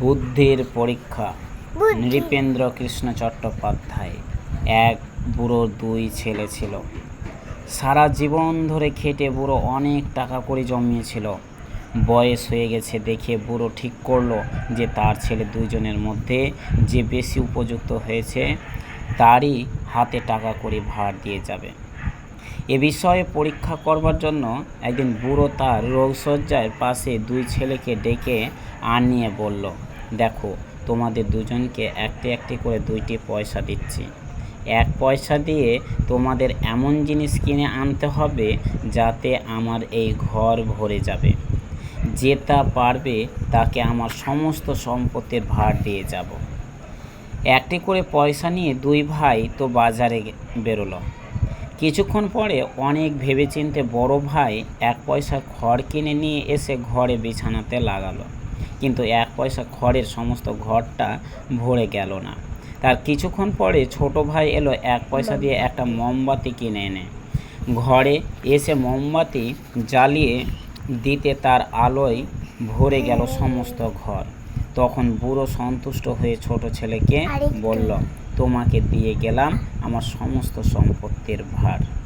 বুদ্ধির পরীক্ষা। নৃপেন্দ্র কৃষ্ণ চট্টোপাধ্যায় এক বুড়ো দুই ছেলে ছিল। সারা জীবন ধরে খেটে বুড়ো অনেক টাকা করে জমিয়েছিল। বয়স হয়ে গেছে দেখে বুড়ো ঠিক করল যে তার ছেলে দুইজনের মধ্যে যে বেশি উপযুক্ত হয়েছে তারই হাতে টাকা করে ভার দিয়ে যাবে। এ বিষয়ে পরীক্ষা করবার জন্য একদিন বুড়ো তার রোগশয্যার পাশে দুই ছেলেকে ডেকে আনিয়ে বলল দেখো, তোমাদের দুজনকে একটি একটি করে দুইটি পয়সা দিচ্ছি। এক পয়সা দিয়ে তোমাদের এমন জিনিস কিনে আনতে হবে যাতে আমার এই ঘর ভরে যাবে। যে তা পারবে তাকে আমার সমস্ত সম্পত্তির ভার দিয়ে যাব। একটি করে পয়সা নিয়ে দুই ভাই তো বাজারে বেরোলো। কিছুক্ষণ পরে অনেক ভেবেচিন্তে বড় ভাই এক পয়সা খড় কিনে নিয়ে এসে ঘরে বিছানাতে লাগালো। কিন্তু এক পয়সা খড়ের সমস্ত ঘরটা ভরে গেল না। তার কিছুক্ষণ পরে ছোট ভাই এলো এক পয়সা দিয়ে একটা মোমবাতি কিনে এনে। ঘরে এসে মোমবাতি জ্বালিয়ে দিতে তার আলোয় ভরে গেল সমস্ত ঘর। তখন বুড়ো সন্তুষ্ট হয়ে ছোট ছেলেকে। বলল তোমাকে দিয়ে গেলাম আমার সমস্ত সম্পত্তির ভার।